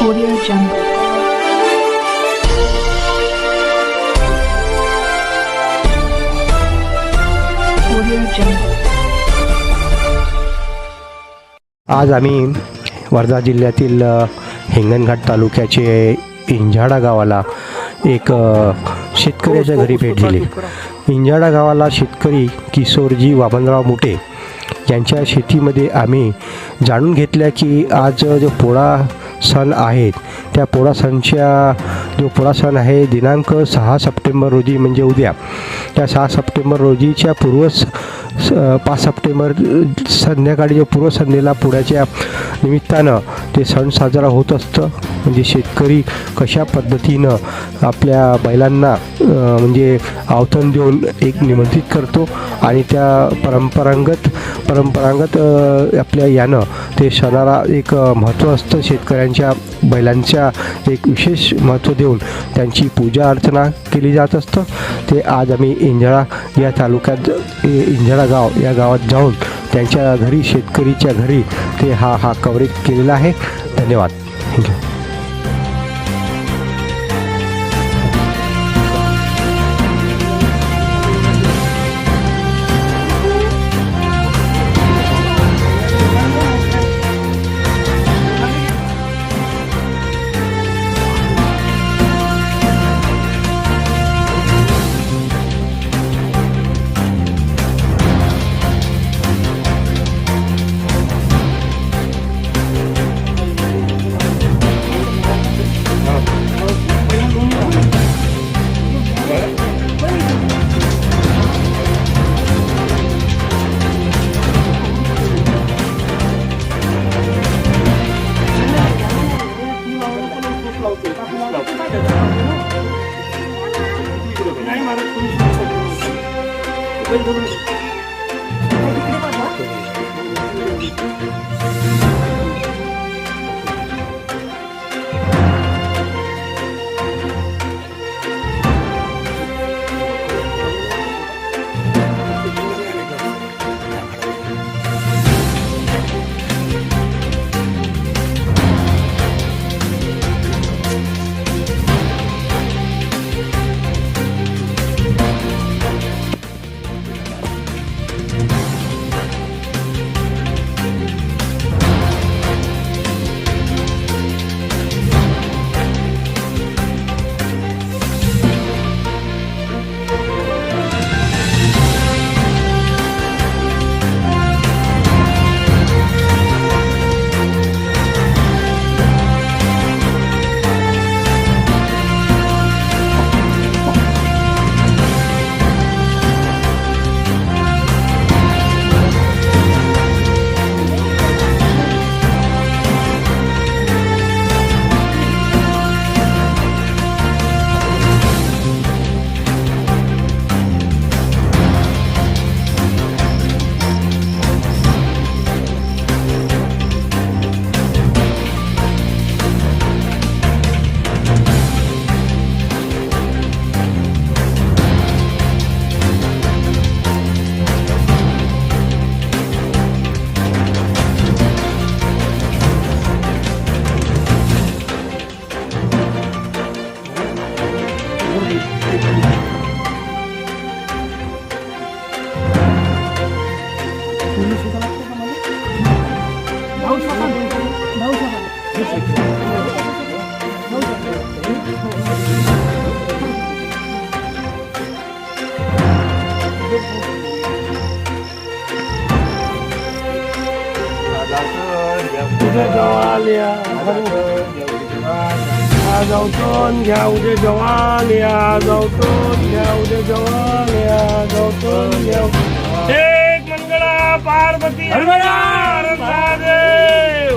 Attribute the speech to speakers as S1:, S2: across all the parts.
S1: Audio Jungle. Audio Jungle.
S2: आज आम्ही वर्धा जिल्ह्यातील हिंगणघाट तालुक्याचे इंझाडा गावाला एक शेतकऱ्याच्या घरी भेट दिली इंझाडा गावाला शेतकरी किशोरजी वामनराव मुठे यांच्या शेतीमध्ये आम्ही जाणून घेतल्या की आज जो पोळा सण आहेत. त्या पोळा सणच्या जो पोळा सण आहे दिनांक सहा सप्टेंबर रोजी म्हणजे उद्या. त्या सहा सप्टेंबर रोजीच्या पूर्व स- स- पाच सप्टेंबर संध्याकाळी जो पूर्वसंध्येला पुण्याच्या निमित्तानं ते सण साजरा होत असतं. म्हणजे शेतकरी कशा पद्धतीनं आपल्या बैलांना म्हणजे आवतण देऊन एक निमंत्रित करतो आणि त्या परंपरागत परंपरागत आपल्या यानं ते सणाला एक महत्त्व असतं शेतकऱ्यांच्या बैलांच्या एक विशेष महत्त्व देऊन त्यांची पूजा अर्चना केली जात असतं. ते आज आम्ही इंजळा या तालुक्यात इंजळा गाव या गावात जाऊन त्यांच्या घरी शेतकरीच्या घरी ते हा हा कव्हरेज केलेला आहे. धन्यवाद. थँक्यू
S3: आज जाऊन घ्या उद्या जवाल या जाऊन घ्या उद्या जवाल या जाऊन घ्या एक मंगळा पार्वती हर महादेव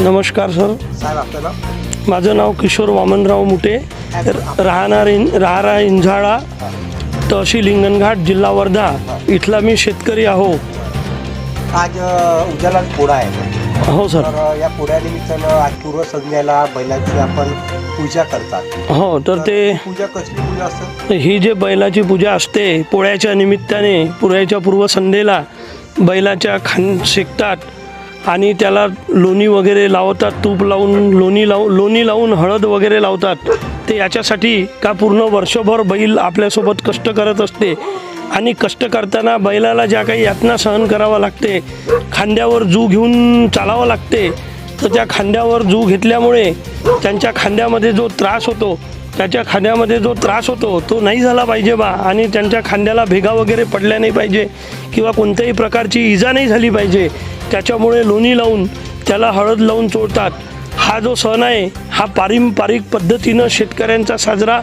S3: नमस्कार सर. माझं नाव किशोर वामनराव मुटे. राहणार इन राहरा इंझाळा तहसील हिंगणघाट जिल्हा वर्धा. इथला मी शेतकरी आहो.
S2: आज अ, उद्याला पोळा आहे.
S3: हो सर.
S2: तर अ, या पोळ्यानिमित्तानं आज पूर्वसंध्याला बैलाची आपण पूजा करतात.
S3: हो तर ते
S2: पूजा कसली पूजा असते?
S3: ही जे बैलाची पूजा असते पोळ्याच्या निमित्ताने पोळ्याच्या पूर्वसंध्येला बैलाच्या खान शेकतात. आणि त्याला लोणी वगैरे लावतात तूप लावून लोणी लावून लोणी लावून हळद वगैरे लावतात. ते याच्यासाठी का पूर्ण वर्षभर बैल आपल्यासोबत कष्ट करत असते आणि कष्ट करताना बैलाला ज्या काही यातना सहन करावं लागते खांद्यावर जू घेऊन चालावं लागते तर त्या खांद्यावर जू घेतल्यामुळे त्यांच्या खांद्यामध्ये जो त्रास होतो त्याच्या खांद्यामध्ये जो त्रास होतो तो नाही झाला पाहिजे बा. आणि त्यांच्या खांद्याला भेगा वगैरे पडल्या नाही पाहिजे किंवा कोणत्याही प्रकारची इजा नाही झाली पाहिजे त्याच्यामुळे लोणी लावून त्याला हळद लावून चोळतात हा जो सण आहे हा पारंपरिक पद्धतीनं शेतकऱ्यांचा साजरा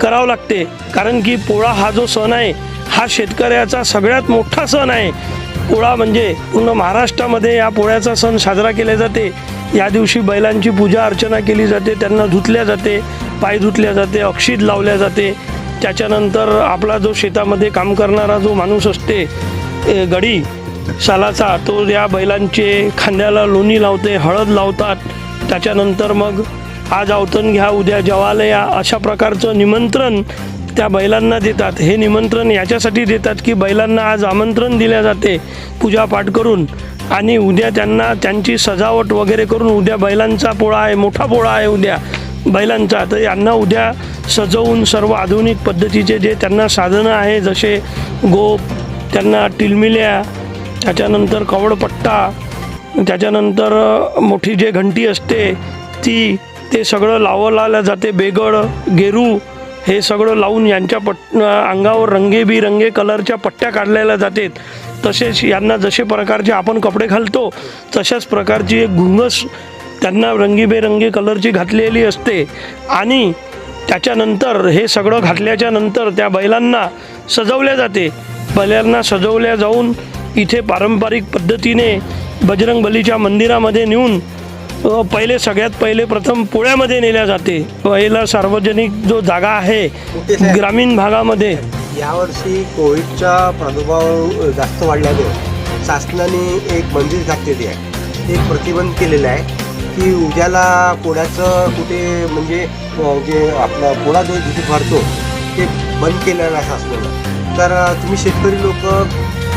S3: करावा लागते. कारण की पोळा हा जो सण आहे हा शेतकऱ्याचा सगळ्यात मोठा सण आहे. पोळा म्हणजे पूर्ण महाराष्ट्रामध्ये या पोळ्याचा सण साजरा केला जाते. या दिवशी बैलांची पूजा अर्चना केली जाते त्यांना धुतल्या जाते. पाय धुतल्या जाते अक्षित लावल्या जाते. त्याच्यानंतर आपला जो शेतामध्ये काम करणारा जो माणूस असते गडी सालाचा तो या बैलांचे खांद्याला लोणी लावते हळद लावतात. त्याच्यानंतर मग आज आवतण घ्या उद्या जेवायला या अशा प्रकारचं निमंत्रण त्या बैलांना देतात. हे निमंत्रण याच्यासाठी देतात की बैलांना आज आमंत्रण दिल्या जाते पूजापाठ करून. आणि उद्या त्यांना त्यांची सजावट वगैरे करून उद्या बैलांचा पोळा आहे मोठा पोळा आहे उद्या. बैलांचा. तर यांना उद्या सजवून सर्व आधुनिक पद्धतीचे जे त्यांना साधनं आहे जसे गोप त्यांना टिलमिल्या त्याच्यानंतर कवडपट्टा त्याच्यानंतर मोठी जे घंटी असते ती ते सगळं लावलं जाते. बेगड गेरू हे सगळं लावून यांच्या पट अंगावर रंगेबिरंगे कलरच्या पट्ट्या काढलेल्या जातात. तसेच यांना जसे प्रकारचे आपण कपडे घालतो तशाच प्रकारची एक घुंगस त्यांना रंगीबेरंगी कलरची घातलेली असते. आणि त्याच्यानंतर हे सगळं घातल्याच्या नंतर त्या बैलांना सजवल्या जाते. बैलांना सजवल्या जाऊन इथे पारंपरिक पद्धतीने बजरंग बलीच्या मंदिरामध्ये नेऊन पहिले सगळ्यात पहिले प्रथम पोळ्यामध्ये नेल्या जाते. पहिला सार्वजनिक जो जागा आहे? ग्रामीण भागामध्ये.
S2: यावर्षी कोविडचा प्रादुर्भाव जास्त वाढल्याने शासनाने एक मंदिर घातलेली आहे. एक प्रतिबंध केलेलं आहे. की उद्याला पोळ्याचं कुठे म्हणजे जे आपला पोळा जो जिथे भरतो ते बंद केलेलं आहे शासनानं तर तुम्ही शेतकरी लोक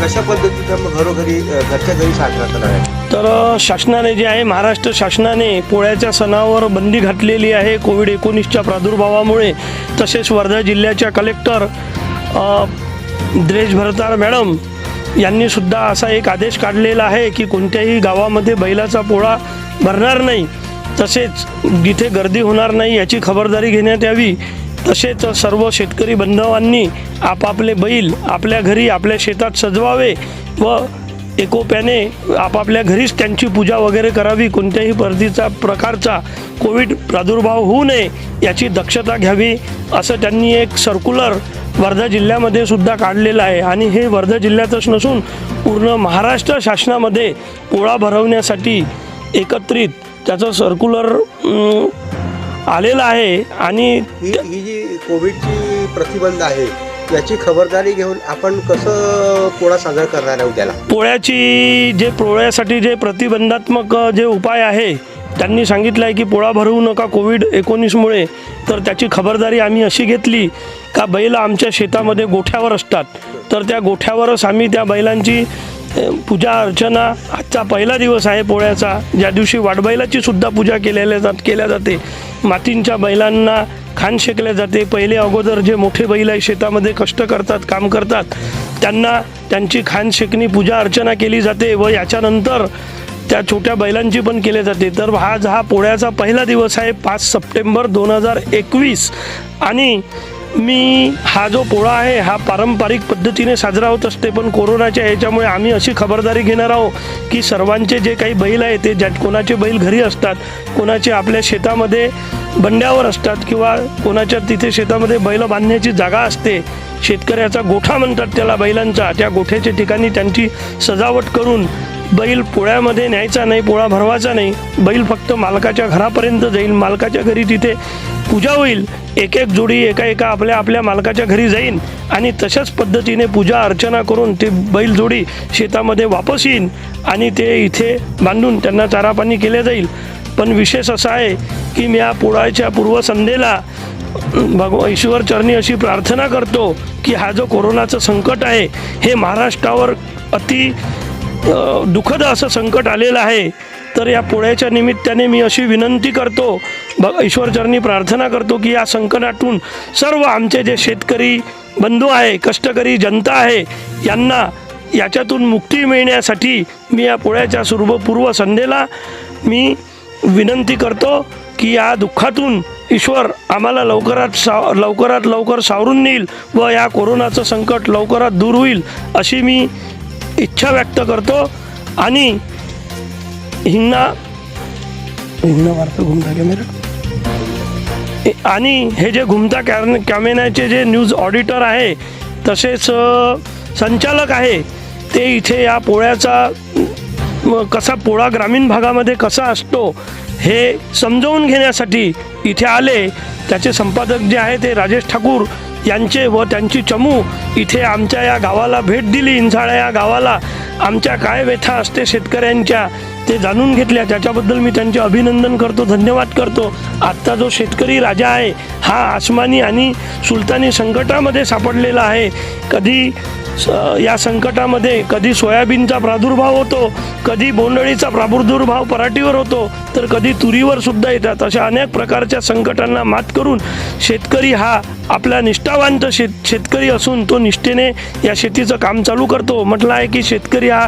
S2: कशा पद्धतीनं घरोघरी घरच्या घरी साजरा करणार आहे
S3: तर शासनाने जे आहे महाराष्ट्र शासनाने पोळ्याच्या सणावर बंदी घातलेली आहे कोविड एकोणीसच्या प्रादुर्भावामुळे. तसेच वर्धा जिल्ह्याच्या कलेक्टर द्रेश भरतार मॅडम यांनी सुद्धा असा एक आदेश काढलेला आहे की कोणत्याही गावामध्ये बैलाचा पोळा भरणार नाही तसेच जिथे गर्दी होणार नाही याची खबरदारी घेण्यात यावी तसेच सर्व शेतकरी बांधवांनी आपापले बैल आपल्या घरी आपल्या शेतात सजवावे व एकोप्याने आपापल्या घरीच त्यांची पूजा वगैरे करावी. कोणत्याही परतीचा प्रकारचा कोविड प्रादुर्भाव होऊ नये याची दक्षता घ्यावी असं त्यांनी एक सर्क्युलर वर्धा जिल्ह्यामध्ये सुद्धा काढलेलं आहे. आणि हे वर्धा जिल्ह्यातच नसून पूर्ण महाराष्ट्र शासनामध्ये पोळा भरवण्यासाठी एकत्रित त्याचं सर्क्युलर आलेलं आहे. आणि
S2: ही जी कोविडची प्रतिबंध आहे याची खबरदारी घेऊन आपण कसं पोळा साजरा करणार आहे उद्याला?
S3: पोळ्याची जे पोळ्यासाठी जे प्रतिबंधात्मक जे उपाय आहे त्यांनी सांगितलं आहे की पोळा भरवू नका कोविड एकोणीसमुळे तर त्याची खबरदारी आम्ही अशी घेतली का बैल आमच्या शेतामध्ये गोठ्यावर असतात. तर त्या गोठ्यावरच आम्ही त्या बैलांची पूजा अर्चना आजचा पहिला दिवस आहे पोळ्याचा. ज्या दिवशी वाडबैलाची सुद्धा पूजा केलेल्या जात केल्या जाते. मातींच्या बैलांना खान शेकले जाते. पहिले अगोदर जे मोठे बैल आहे शेतामध्ये कष्ट करतात काम करतात त्यांना त्यांची खान शेकणी पूजा अर्चना केली जाते व याच्यानंतर त्या छोट्या बैलांची पण केली जाते. तर आज हा पोळ्याचा पहिला दिवस आहे पाच सप्टेंबर दोन हजार एकवीस. आणि मी हा जो पोळा आहे हा पारंपरिक पद्धतीने साजरा होत असते पण कोरोनाच्या याच्यामुळे आम्ही अशी खबरदारी घेणार आहोत की सर्वांचे जे काही बैल आहे ते ज्या कोणाचे बैल घरी असतात कोणाचे आपल्या शेतामध्ये बंड्यावर असतात किंवा कोणाच्या तिथे शेतामध्ये बैल बांधण्याची जागा असते शेतकऱ्याचा गोठा म्हणतात त्याला बैलांचा. त्या गोठ्याच्या ठिकाणी त्यांची सजावट करून बैल पोळ्यामध्ये न्यायचा नाही पोळा भरवायचा नाही. बैल फक्त मालकाच्या घरापर्यंत जाईल मालकाच्या घरी तिथे पूजा होईल. एक एक जोडी एका एका आपल्या आपल्या मालकाच्या घरी जाईन आणि तशाच पद्धतीने पूजा अर्चना करून ते बैल जोडी शेतामध्ये वापस येईन आणि ते इथे बांधून त्यांना चारापाणी केले जाईल. पण विशेष असा आहे की मी या पोळाच्या पूर्वसंध्येला भगवा ईश्वर चरणी अशी प्रार्थना करतो की हा जो कोरोनाचं संकट आहे हे महाराष्ट्रावर अति दुःखद असं संकट आलेलं आहे. तर या पोळ्याच्या निमित्ताने मी अशी विनंती करतो ब ईश्वरचरणी प्रार्थना करतो की या संकटातून सर्व आमचे जे शेतकरी बंधू आहे कष्टकरी जनता आहे यांना याच्यातून मुक्ती मिळण्यासाठी मी या पोळ्याच्या सुर्व पूर्व संध्येला मी विनंती करतो की या दुःखातून ईश्वर आम्हाला लवकरात साव लवकरात लवकर सावरून नेईल व या कोरोनाचं संकट लवकरात दूर होईल अशी मी इच्छा व्यक्त करतो. आणि हिंगणा हिंगणा वार्ता घुमता कॅमेरा आणि हे जे घुमता कॅ कॅमेऱ्याचे जे न्यूज ऑडिटर आहे तसेच संचालक आहे ते इथे या पोळ्याचा कसा पोळा ग्रामीण भागामध्ये कसा असतो हे समजावून घेण्यासाठी इथे आले. त्याचे संपादक जे आहे ते राजेश ठाकूर यांचे व त्यांची चमू इथे आमच्या या गावाला भेट दिली. इंझाळा या गावाला आमच्या काय व्यथा असते शेतकऱ्यांच्या ते जाणून घेतल्या. त्याच्याबद्दल मी त्यांचे अभिनंदन करतो धन्यवाद करतो. आत्ता जो शेतकरी राजा आहे हा आसमानी आणि सुलतानी संकटामध्ये सापडलेला आहे. कधी या संकटामध्ये कधी सोयाबीनचा प्रादुर्भाव होतो कधी बोंडळीचा प्रादुर्भाव पराठीवर होतो तर कधी तुरीवर सुद्धा येतात. अशा अनेक प्रकारच्या संकटांना मात करून शेतकरी हा आपला निष्ठावंत शेत शेतकरी असून तो निष्ठेने या शेतीचं काम चालू करतो. म्हटलं आहे की शेतकरी हा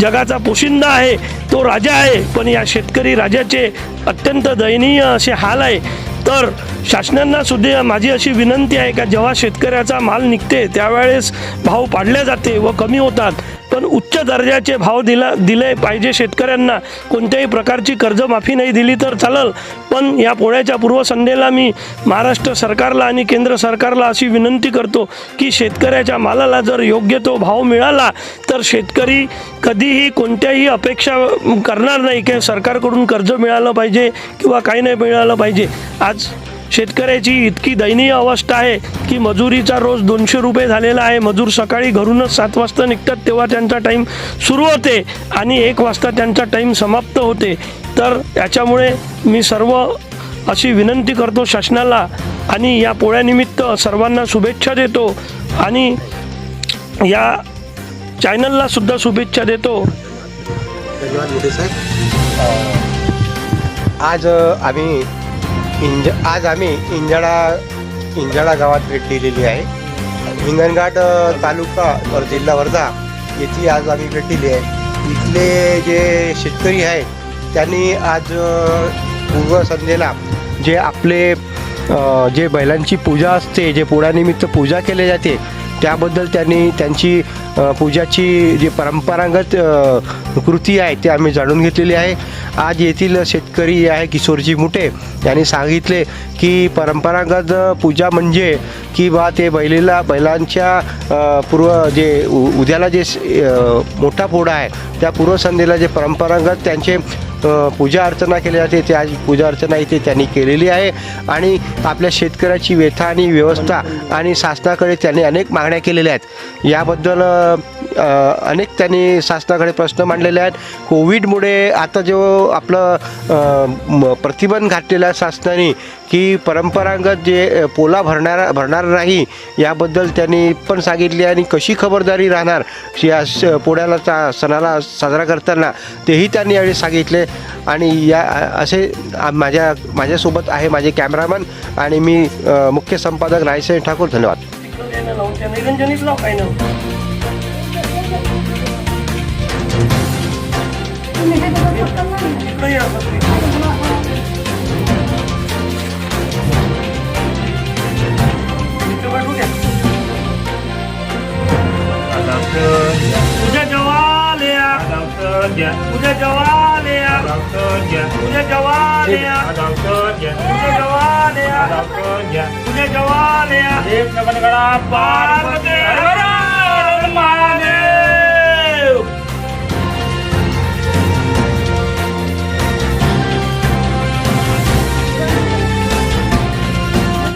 S3: जगाचा पोशिंदा आहे तो राजा आहे पण या शेतकरी राजाचे अत्यंत दयनीय असे हाल आहे. तर शासनांना सुद्धा माझी अशी विनंती आहे का जेव्हा शेतकऱ्याचा माल निघते त्यावेळेस भाव पाडले जाते व कमी होतात पण उच्च दर्जाचे भाव दिला दिले पाहिजे शेतकऱ्यांना. कोणत्याही प्रकारची कर्जमाफी नाही दिली तर चालल. पण या पोळ्याच्या पूर्वसंध्येला मी महाराष्ट्र सरकारला आणि केंद्र सरकारला अशी विनंती करतो की शेतकऱ्याच्या मालाला जर योग्य तो भाव मिळाला तर शेतकरी कधीही कोणत्याही अपेक्षा करणार नाही की सरकारकडून कर्ज मिळालं पाहिजे किंवा काही नाही मिळालं पाहिजे. आज शेतकऱ्याची इतकी दयनीय अवस्था आहे की मजुरीचा रोज दोनशे रुपये झालेला आहे. मजूर सकाळी घरूनच सात वाजता निघतात तेव्हा त्यांचा टाईम सुरू होते आणि एक वाजता त्यांचा टाईम समाप्त होते. तर याच्यामुळे मी सर्व अशी विनंती करतो शासनाला आणि या पोळ्यानिमित्त सर्वांना शुभेच्छा देतो आणि या चॅनलला सुद्धा शुभेच्छा देतो.
S2: धन्यवाद साहेब. आज आम्ही इंज आज आम्ही इंजाळा इंजाळा गावात भेट दिलेली आहे. हिंगणघाट तालुका वर जिल्हा वर्धा येथे आज आम्ही भेट दिली आहे. इथले जे शेतकरी आहे त्यांनी आज पूर्व संध्येला जे आपले जे बैलांची पूजा असते जे पोळ्यानिमित्त पूजा केली जाते त्याबद्दल त्यांनी त्यांची पूजाची जी परंपरागत कृती आहे ते आम्ही जाणून घेतलेली आहे. आज येथील शेतकरी आहे किशोरजी मुठे. यांनी सांगितले की परंपरागत पूजा म्हणजे की बा ते बैलेला बैलांच्या पूर्व जे उ उद्याला जे मोठा पोडा आहे त्या पूर्वसंध्येला जे परंपरागत त्यांचे पूजा अर्चना केली जाते. ते आज पूजा अर्चना इथे त्यांनी केलेली आहे. आणि आपल्या शेतकऱ्याची व्यथा आणि व्यवस्था आणि शासनाकडे त्यांनी अनेक मागण्या केलेल्या आहेत. याबद्दल अनेक त्यांनी शासनाकडे प्रश्न मांडलेले आहेत. कोविडमुळे आता जो आपलं प्रतिबंध घातलेला आहे शासनाने की परंपरागत जे पोला भरणारा भरणार नाही याबद्दल त्यांनी पण सांगितले आणि कशी खबरदारी राहणार या पोळ्याला चा सणाला साजरा करताना तेही त्यांनी यावेळी सांगितले. आणि या असे माझ्या माझ्यासोबत आहे माझे कॅमेरामन आणि मी मुख्य संपादक रायसेन ठाकूर. धन्यवाद.
S3: निरंजनीत लाव काही नाही इकडे या. इथे बैठू द्या. उद्या जवाले या. उद्या जवाले या. उद्या जवाले या. उद्या जवाले